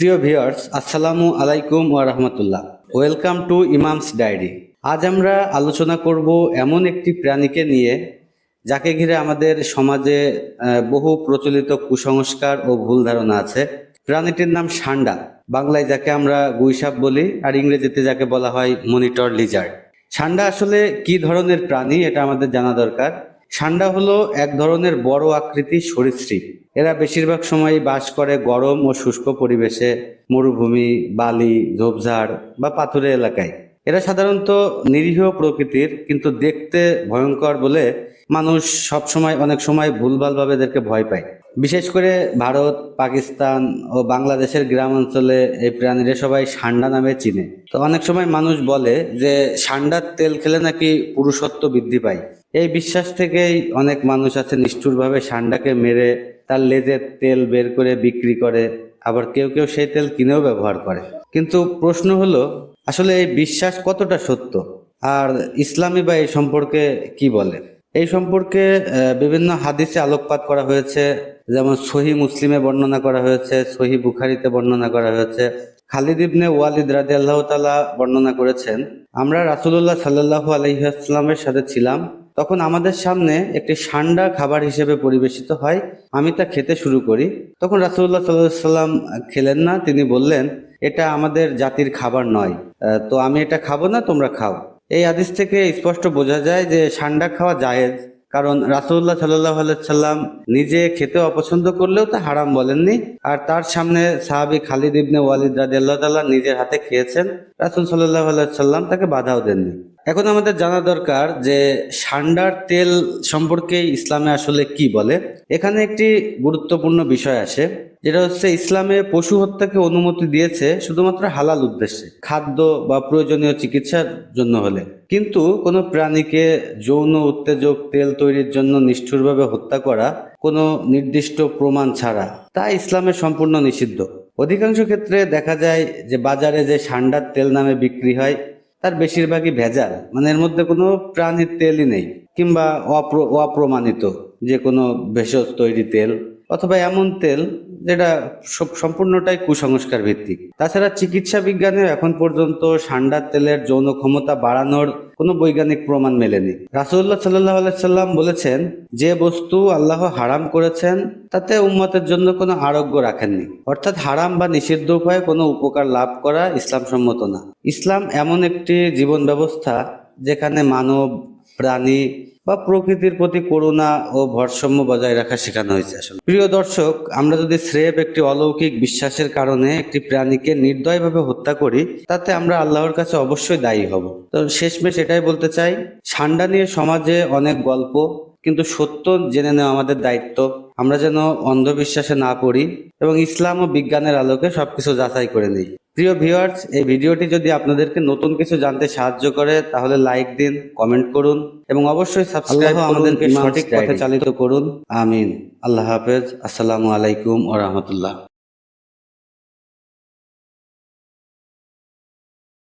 প্রিয় ভিউয়ার্স, আসসালামু আলাইকুম ওয়া রাহমাতুল্লাহ। Welcome to Imam's Diary. আজ আমরা আলোচনা করব এমন একটি প্রাণীকে নিয়ে, যাকে ঘিরে আমাদের সমাজে বহু প্রচলিত কুসংস্কার ও ভুল ধারণা আছে। প্রাণীটির নাম ষান্ডা বাংলায় যাকে আমরা গুইসাপ বলি, আর ইংরেজিতে যাকে বলা হয় মনিটর লিজার্ড। ষান্ডা আসলে কি ধরনের প্রাণী, এটা আমাদের জানা দরকার। ষান্ডা হলো এক ধরনের বড় আকৃতির সরীসৃপ। এরা বেশিরভাগ সময় বাস করে গরম ও শুষ্ক পরিবেশে, মরুভূমি, বালি, ঝোপঝাড় বা পাথুরে এলাকায়। এরা সাধারণত নিরীহ প্রকৃতির, কিন্তু দেখতে ভয়ঙ্কর বলে মানুষ সব সময় অনেক সময় ভুলভালভাবে এদেরকে ভয় পায়। বিশেষ করে ভারত, পাকিস্তান ও বাংলাদেশের গ্রাম অঞ্চলে এই প্রাণীরা সবাই ষান্ডা নামে চিনে। তো অনেক সময় মানুষ বলে যে ষান্ডার তেল খেলে নাকি পুরুষত্ব বৃদ্ধি পায়। এই বিশ্বাস থেকেই অনেক মানুষ আছে নিষ্ঠুরভাবে ষান্ডাকে মেরে তার লেজের তেল বের করে বিক্রি করে, আবার কেউ কেউ সেই তেল কিনেও ব্যবহার করে। কিন্তু প্রশ্ন হলো আসলে এই বিশ্বাস কতটা সত্য? আর ইসলামী বা এই সম্পর্কে কি বলে? এই সম্পর্কে বিভিন্ন হাদিসে আলোকপাত করা হয়েছে, যেমন সহি মুসলিমে বর্ণনা করা হয়েছে, সহি বুখারিতে বর্ণনা করা হয়েছে, খালিদ ইবনে ওয়ালিদ রাজি আল্লাহ তালা বর্ণনা করেছেন, আমরা রাসুল্লাহ সাল্লাহু আলহিহাস্লামের সাথে ছিলাম, তখন আমাদের সামনে একটি ষান্ডা খাবার হিসেবে পরিবেশিত হয়, আমি তা খেতে শুরু করি। তখন রাসুল্লাহ সাল্লাহ সাল্লাম খেলেন না, তিনি বললেন এটা আমাদের জাতির খাবার নয়। তো আমি এটা খাব না, তোমরা খাও। এই হাদিস থেকে স্পষ্ট বোঝা যায় যে সান্ডা খাওয়া জায়েজ, কারণ রাসুল্লাহ সাল্লাহ সাল্লাম নিজে খেতে অপছন্দ করলেও তা হারাম বলেননি। আর তার সামনে সাহাবি খালিদ ইবনে ওয়ালিদ রাজি আল্লাহ নিজের হাতে খেয়েছেন। রাসুল সাল্লাহ সাল্লাম তাকে বাধাও দেননি। এখন আমাদের জানা দরকার যে সান্ডার তেল সম্পর্কে ইসলামে আসলে কি বলে। এখানে একটি গুরুত্বপূর্ণ বিষয় আসে, যেটা হচ্ছে ইসলামে পশু হত্যাকে অনুমতি দিয়েছে শুধুমাত্র হালাল উদ্দেশ্যে, খাদ্য বা প্রয়োজনীয় চিকিৎসার জন্য হলে। কিন্তু কোনো প্রাণীকে যৌন উত্তেজক তেল তৈরির জন্য নিষ্ঠুরভাবে হত্যা করা কোনো নির্দিষ্ট প্রমাণ ছাড়া, তা ইসলামে সম্পূর্ণ নিষিদ্ধ। অধিকাংশ ক্ষেত্রে দেখা যায় যে বাজারে যে সান্ডার তেল নামে বিক্রি হয় তার বেশিরভাগই ভেজাল। মানে এর মধ্যে কোনো প্রাণীর তেলই নেই, কিংবা অপ্র- অপ্রমাণিত যে কোনো ভেষজ তৈরি তেল, অথবা এমন তেল যেটা সম্পূর্ণটাই কুসংস্কার ভিত্তিক তাছাড়া চিকিৎসা বিজ্ঞানে এখন পর্যন্ত ষান্ডার তেলের যৌন ক্ষমতা বাড়ানোর কোনো বৈজ্ঞানিক প্রমাণ মেলেনি। রাসুল্লাহ সাল্লাহ সাল্লাম বলেছেন, যে বস্তু আল্লাহ হারাম করেছেন, তাতে উম্মতের জন্য কোনো আরোগ্য রাখেননি। অর্থাৎ হারাম বা নিষিদ্ধ উপায়ে কোনো উপকার লাভ করা ইসলাম সম্মত না। ইসলাম এমন একটি জীবন ব্যবস্থা, যেখানে মানব প্রাণী বা প্রকৃতির প্রতি করুণা ও ভারসাম্য বজায় রাখা শেখানো হয়েছে আসলে। প্রিয় দর্শক, আমরা যদি স্রেফ একটি অলৌকিক বিশ্বাসের কারণে একটি প্রাণীকে নির্দয়ভাবে হত্যা করি, তাতে আমরা আল্লাহর কাছে অবশ্যই দায়ী হব। তো শেষমেশ এটাই বলতে চাই ঠান্ডা নিয়ে সমাজে অনেক গল্প, কিন্তু সত্য জেনে নেওয়া আমাদের দায়িত্ব। আমরা যেন অন্ধবিশ্বাসে না পড়ি এবং ইসলাম ও বিজ্ঞানের আলোকে সবকিছু যাচাই করে নিই। প্রিয় ভিউয়ার্স এই ভিডিওটি যদি আপনাদেরকে নতুন কিছু জানতে সাহায্য করে তাহলে লাইক দিন কমেন্ট করুন এবং অবশ্যই সাবস্ক্রাইব আমাদেরকে সঠিক পথে চালিত করুন। আমিন। আল্লাহ হাফেজ। আসসালামু আলাইকুম ওয়া রাহমাতুল্লাহ।